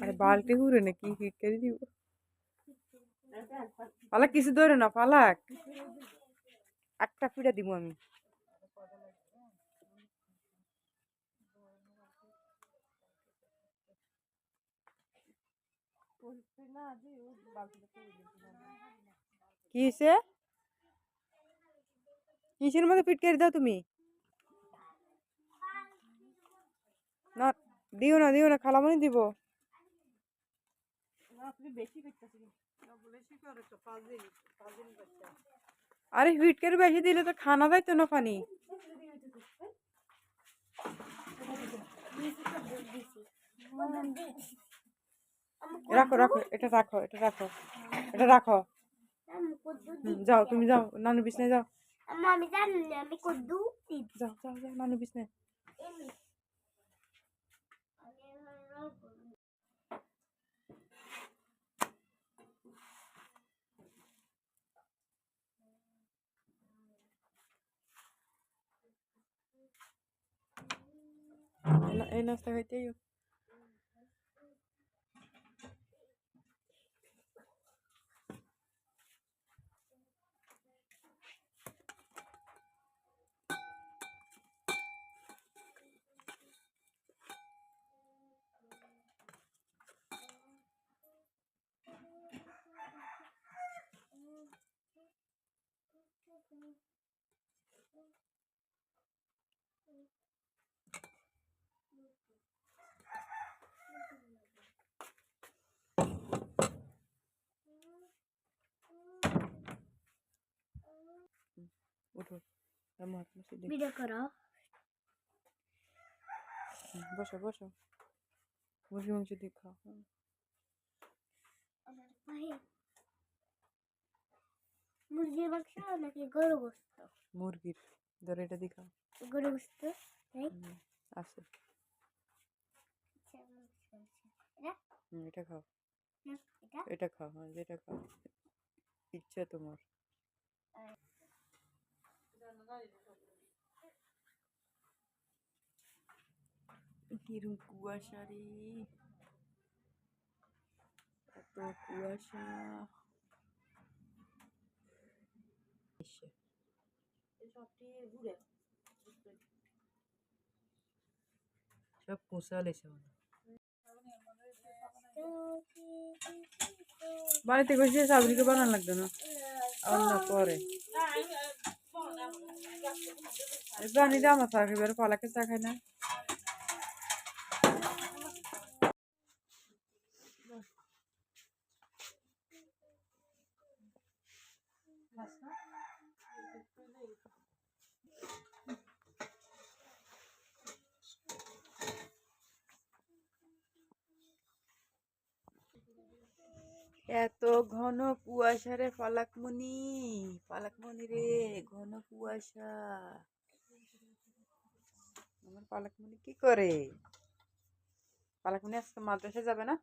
আরে বালতি ঘুরে নাকি ফিট করে দিব? পালাক কিছু ধরে না পালাক। একটা ফিটা দিব আমি। কি হয়েছে কিসের মধ্যে ফিট করে দাও তুমি? না দিও না দিও না খালামনি দিব। আরে ফিট বেশি দিলে তো খানা দেয় তো না পানি? রাখো রাখো এটা রাখো এটা রাখো এটা রাখো। যাও তুমি যাও নানু বিছনায় যাও। আমি জানি আমি কদ্দু দিই যাও যাও যাও নানু বিছনায়। And, and that's. बस बस हम्म, बसो बसो। मुझे मुझे दिखाओ মুরগির মাংস নাকি গরু গোস্ত? মুরগির ধরো এটা দিয়ে খাও গরু গোস্ত তাই? আছে। এটা? হুম, এটা খাও। এটা খাও হ্যাঁ যেটা খাও। ইচ্ছা তোমার। কিরম কুয়াশা রে। এত কুয়াশা। সব কুসা লেছে বাড়িতে গেছে সাবরিকে বানানো লাগবে না অন্য পরে জানি যে আমার চা খাইবে আর পালাকে চা খাই না এত ঘন কুয়াশা রে পালাকমণি পালাকমণি রে, ঘন কুয়াশা। আমার পালাকমণি কি করে? পালাকমণি আজকে মাদ্রাসা যাবে না?